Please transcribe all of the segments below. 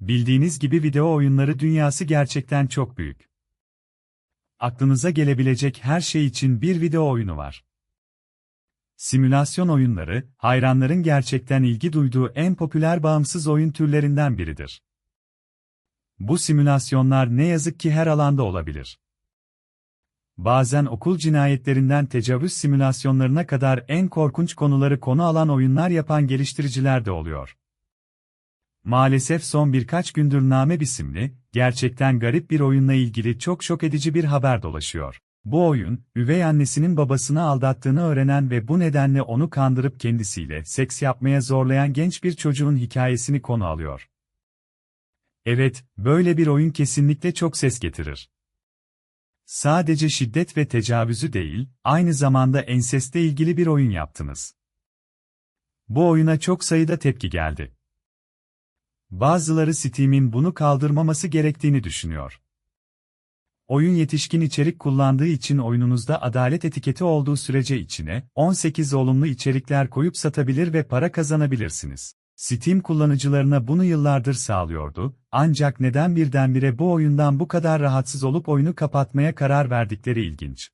Bildiğiniz gibi video oyunları dünyası gerçekten çok büyük. Aklınıza gelebilecek her şey için bir video oyunu var. Simülasyon oyunları, hayranların gerçekten ilgi duyduğu en popüler bağımsız oyun türlerinden biridir. Bu simülasyonlar ne yazık ki her alanda olabilir. Bazen okul cinayetlerinden tecavüz simülasyonlarına kadar en korkunç konuları konu alan oyunlar yapan geliştiriciler de oluyor. Maalesef son birkaç gündür Name isimli, gerçekten garip bir oyunla ilgili çok şok edici bir haber dolaşıyor. Bu oyun, üvey annesinin babasını aldattığını öğrenen ve bu nedenle onu kandırıp kendisiyle seks yapmaya zorlayan genç bir çocuğun hikayesini konu alıyor. Evet, böyle bir oyun kesinlikle çok ses getirir. Sadece şiddet ve tecavüzü değil, aynı zamanda enseste ilgili bir oyun yaptınız. Bu oyuna çok sayıda tepki geldi. Bazıları Steam'in bunu kaldırmaması gerektiğini düşünüyor. Oyun yetişkin içerik kullandığı için oyununuzda adalet etiketi olduğu sürece içine 18 olumlu içerikler koyup satabilir ve para kazanabilirsiniz. Steam kullanıcılarına bunu yıllardır sağlıyordu, ancak neden birdenbire bu oyundan bu kadar rahatsız olup oyunu kapatmaya karar verdikleri ilginç.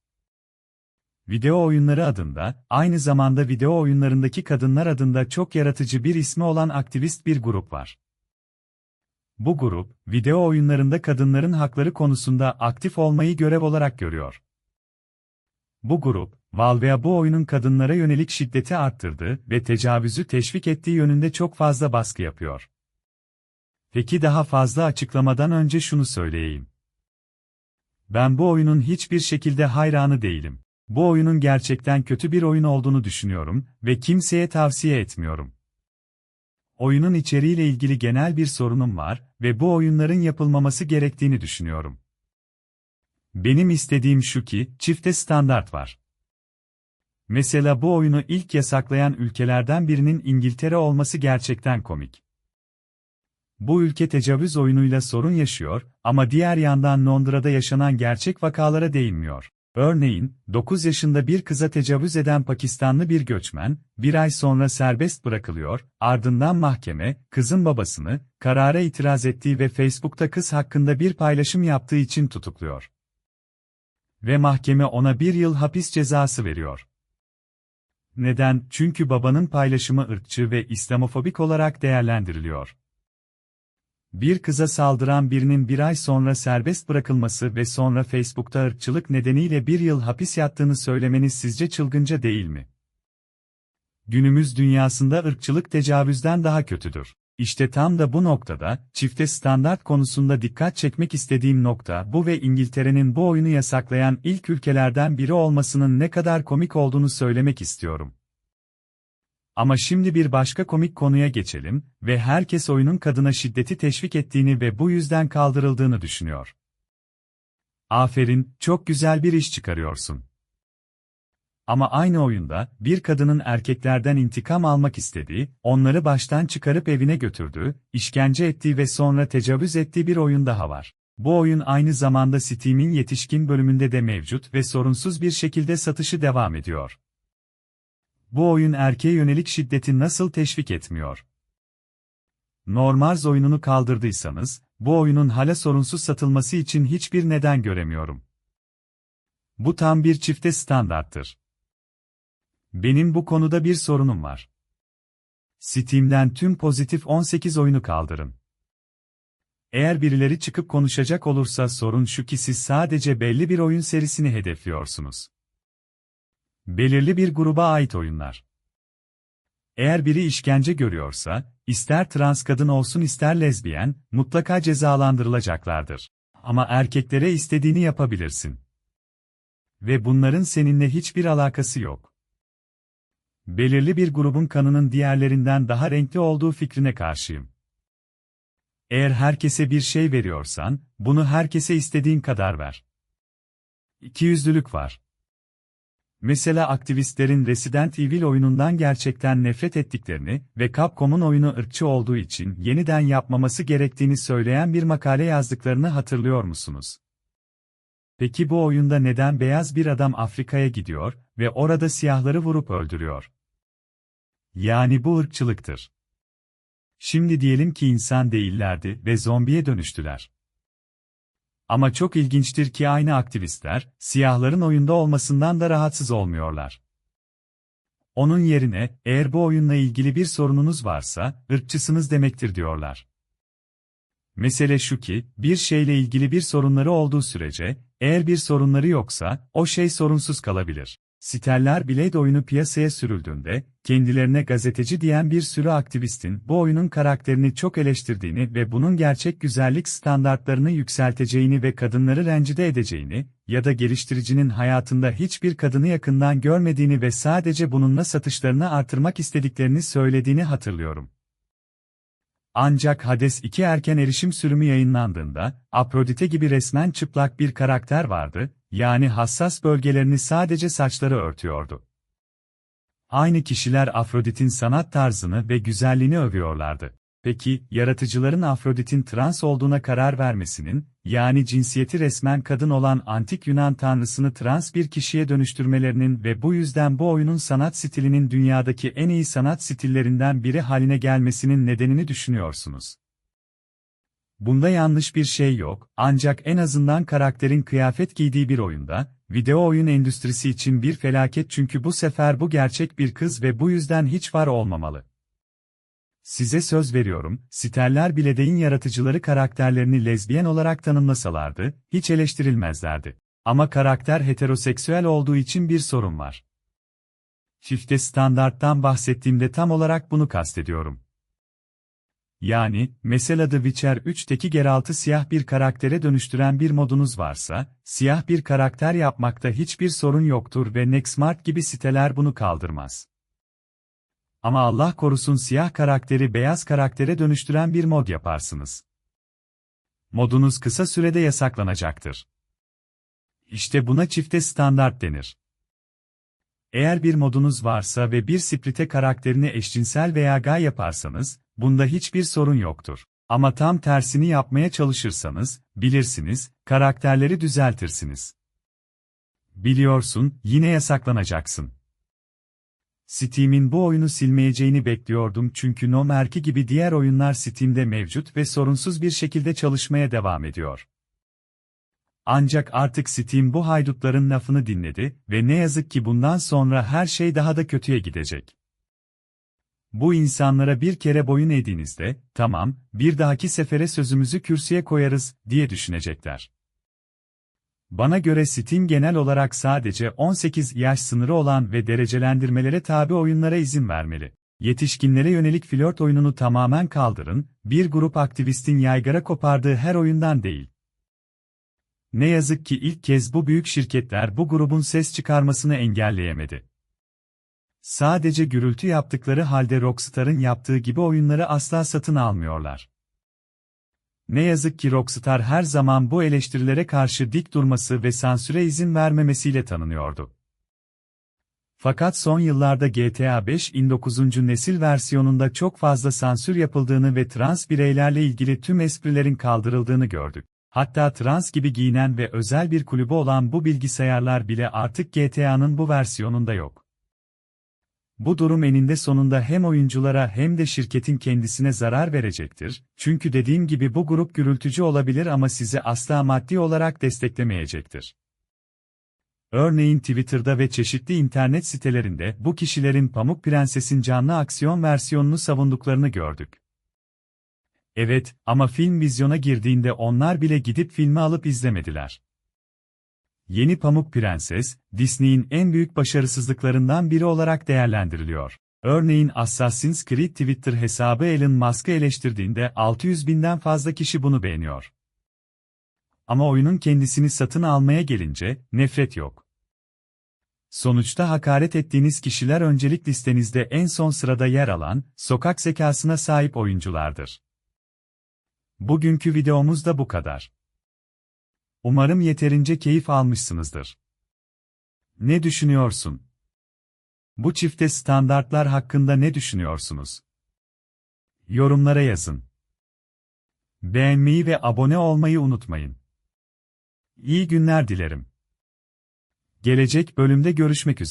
Video oyunları adında, aynı zamanda video oyunlarındaki kadınlar adında çok yaratıcı bir ismi olan aktivist bir grup var. Bu grup, video oyunlarında kadınların hakları konusunda aktif olmayı görev olarak görüyor. Bu grup, Valve'a bu oyunun kadınlara yönelik şiddeti arttırdı ve tecavüzü teşvik ettiği yönünde çok fazla baskı yapıyor. Peki daha fazla açıklamadan önce şunu söyleyeyim. Ben bu oyunun hiçbir şekilde hayranı değilim. Bu oyunun gerçekten kötü bir oyun olduğunu düşünüyorum ve kimseye tavsiye etmiyorum. Oyunun içeriğiyle ilgili genel bir sorunum var ve bu oyunların yapılmaması gerektiğini düşünüyorum. Benim istediğim şu ki, çifte standart var. Mesela bu oyunu ilk yasaklayan ülkelerden birinin İngiltere olması gerçekten komik. Bu ülke tecavüz oyunuyla sorun yaşıyor ama diğer yandan Londra'da yaşanan gerçek vakalara değinmiyor. Örneğin, 9 yaşında bir kıza tecavüz eden Pakistanlı bir göçmen, bir ay sonra serbest bırakılıyor, ardından mahkeme, kızın babasını, karara itiraz ettiği ve Facebook'ta kız hakkında bir paylaşım yaptığı için tutukluyor. Ve mahkeme ona bir yıl hapis cezası veriyor. Neden? Çünkü babanın paylaşımı ırkçı ve İslamofobik olarak değerlendiriliyor. Bir kıza saldıran birinin bir ay sonra serbest bırakılması ve sonra Facebook'ta ırkçılık nedeniyle bir yıl hapis yattığını söylemeniz sizce çılgınca değil mi? Günümüz dünyasında ırkçılık tecavüzden daha kötüdür. İşte tam da bu noktada, çifte standart konusunda dikkat çekmek istediğim nokta bu ve İngiltere'nin bu oyunu yasaklayan ilk ülkelerden biri olmasının ne kadar komik olduğunu söylemek istiyorum. Ama şimdi bir başka komik konuya geçelim ve herkes oyunun kadına şiddeti teşvik ettiğini ve bu yüzden kaldırıldığını düşünüyor. Aferin, çok güzel bir iş çıkarıyorsun. Ama aynı oyunda, bir kadının erkeklerden intikam almak istediği, onları baştan çıkarıp evine götürdüğü, işkence ettiği ve sonra tecavüz ettiği bir oyun daha var. Bu oyun aynı zamanda Steam'in yetişkin bölümünde de mevcut ve sorunsuz bir şekilde satışı devam ediyor. Bu oyun erkeğe yönelik şiddeti nasıl teşvik etmiyor? Normals oyununu kaldırdıysanız, bu oyunun hala sorunsuz satılması için hiçbir neden göremiyorum. Bu tam bir çifte standarttır. Benim bu konuda bir sorunum var. Steam'den tüm pozitif 18 oyunu kaldırın. Eğer birileri çıkıp konuşacak olursa sorun şu ki siz sadece belli bir oyun serisini hedefliyorsunuz. Belirli bir gruba ait oyunlar. Eğer biri işkence görüyorsa, ister trans kadın olsun ister lezbiyen, mutlaka cezalandırılacaklardır. Ama erkeklere istediğini yapabilirsin. Ve bunların seninle hiçbir alakası yok. Belirli bir grubun kanının diğerlerinden daha renkli olduğu fikrine karşıyım. Eğer herkese bir şey veriyorsan, bunu herkese istediğin kadar ver. İkiyüzlülük var. Mesela aktivistlerin Resident Evil oyunundan gerçekten nefret ettiklerini ve Capcom'un oyunu ırkçı olduğu için yeniden yapmaması gerektiğini söyleyen bir makale yazdıklarını hatırlıyor musunuz? Peki bu oyunda neden beyaz bir adam Afrika'ya gidiyor ve orada siyahları vurup öldürüyor? Yani bu ırkçılıktır. Şimdi diyelim ki insan değillerdi ve zombiye dönüştüler. Ama çok ilginçtir ki aynı aktivistler, siyahların oyunda olmasından da rahatsız olmuyorlar. Onun yerine, eğer bu oyunla ilgili bir sorununuz varsa, ırkçısınız demektir diyorlar. Mesele şu ki, bir şeyle ilgili bir sorunları olduğu sürece, eğer bir sorunları yoksa, o şey sorunsuz kalabilir. Siteller Blade oyunu piyasaya sürüldüğünde, kendilerine gazeteci diyen bir sürü aktivistin bu oyunun karakterini çok eleştirdiğini ve bunun gerçek güzellik standartlarını yükselteceğini ve kadınları rencide edeceğini, ya da geliştiricinin hayatında hiçbir kadını yakından görmediğini ve sadece bununla satışlarını artırmak istediklerini söylediğini hatırlıyorum. Ancak Hades 2 erken erişim sürümü yayınlandığında, Aphrodite gibi resmen çıplak bir karakter vardı, yani hassas bölgelerini sadece saçları örtüyordu. Aynı kişiler Afrodit'in sanat tarzını ve güzelliğini övüyorlardı. Peki, yaratıcıların Afrodit'in trans olduğuna karar vermesinin, yani cinsiyeti resmen kadın olan antik Yunan tanrısını trans bir kişiye dönüştürmelerinin ve bu yüzden bu oyunun sanat stilinin dünyadaki en iyi sanat stillerinden biri haline gelmesinin nedenini düşünüyorsunuz. Bunda yanlış bir şey yok, ancak en azından karakterin kıyafet giydiği bir oyunda, video oyun endüstrisi için bir felaket çünkü bu sefer bu gerçek bir kız ve bu yüzden hiç var olmamalı. Size söz veriyorum, siteller bile deyin yaratıcıları karakterlerini lezbiyen olarak tanımlasalardı, hiç eleştirilmezlerdi. Ama karakter heteroseksüel olduğu için bir sorun var. Çifte standarttan bahsettiğimde tam olarak bunu kastediyorum. Yani, mesela The Witcher 3'teki Geralt'ı siyah bir karaktere dönüştüren bir modunuz varsa, siyah bir karakter yapmakta hiçbir sorun yoktur ve Nextmart gibi siteler bunu kaldırmaz. Ama Allah korusun siyah karakteri beyaz karaktere dönüştüren bir mod yaparsınız. Modunuz kısa sürede yasaklanacaktır. İşte buna çifte standart denir. Eğer bir modunuz varsa ve bir splite karakterini eşcinsel veya gay yaparsanız, bunda hiçbir sorun yoktur. Ama tam tersini yapmaya çalışırsanız, bilirsiniz, karakterleri düzeltirsiniz. Biliyorsun, yine yasaklanacaksın. Steam'in bu oyunu silmeyeceğini bekliyordum çünkü No Merki gibi diğer oyunlar Steam'de mevcut ve sorunsuz bir şekilde çalışmaya devam ediyor. Ancak artık Steam bu haydutların lafını dinledi ve ne yazık ki bundan sonra her şey daha da kötüye gidecek. Bu insanlara bir kere boyun eğdiğinizde, tamam, bir dahaki sefere sözümüzü kürsüye koyarız, diye düşünecekler. Bana göre Steam genel olarak sadece 18 yaş sınırı olan ve derecelendirmelere tabi oyunlara izin vermeli. Yetişkinlere yönelik flört oyununu tamamen kaldırın, bir grup aktivistin yaygara kopardığı her oyundan değil. Ne yazık ki ilk kez bu büyük şirketler bu grubun ses çıkarmasını engelleyemedi. Sadece gürültü yaptıkları halde Rockstar'ın yaptığı gibi oyunları asla satın almıyorlar. Ne yazık ki Rockstar her zaman bu eleştirilere karşı dik durması ve sansüre izin vermemesiyle tanınıyordu. Fakat son yıllarda GTA 5'in 9. nesil versiyonunda çok fazla sansür yapıldığını ve trans bireylerle ilgili tüm esprilerin kaldırıldığını gördük. Hatta trans gibi giyinen ve özel bir kulübü olan bu bilgisayarlar bile artık GTA'nın bu versiyonunda yok. Bu durum eninde sonunda hem oyunculara hem de şirketin kendisine zarar verecektir, çünkü dediğim gibi bu grup gürültücü olabilir ama sizi asla maddi olarak desteklemeyecektir. Örneğin Twitter'da ve çeşitli internet sitelerinde bu kişilerin Pamuk Prenses'in canlı aksiyon versiyonunu savunduklarını gördük. Evet, ama film vizyona girdiğinde onlar bile gidip filmi alıp izlemediler. Yeni Pamuk Prenses, Disney'in en büyük başarısızlıklarından biri olarak değerlendiriliyor. Örneğin Assassin's Creed Twitter hesabı Elon Musk'ı eleştirdiğinde 600 binden fazla kişi bunu beğeniyor. Ama oyunun kendisini satın almaya gelince, nefret yok. Sonuçta hakaret ettiğiniz kişiler öncelik listenizde en son sırada yer alan, sokak zekasına sahip oyunculardır. Bugünkü videomuz da bu kadar. Umarım yeterince keyif almışsınızdır. Ne düşünüyorsun? Bu çifte standartlar hakkında ne düşünüyorsunuz? Yorumlara yazın. Beğenmeyi ve abone olmayı unutmayın. İyi günler dilerim. Gelecek bölümde görüşmek üzere.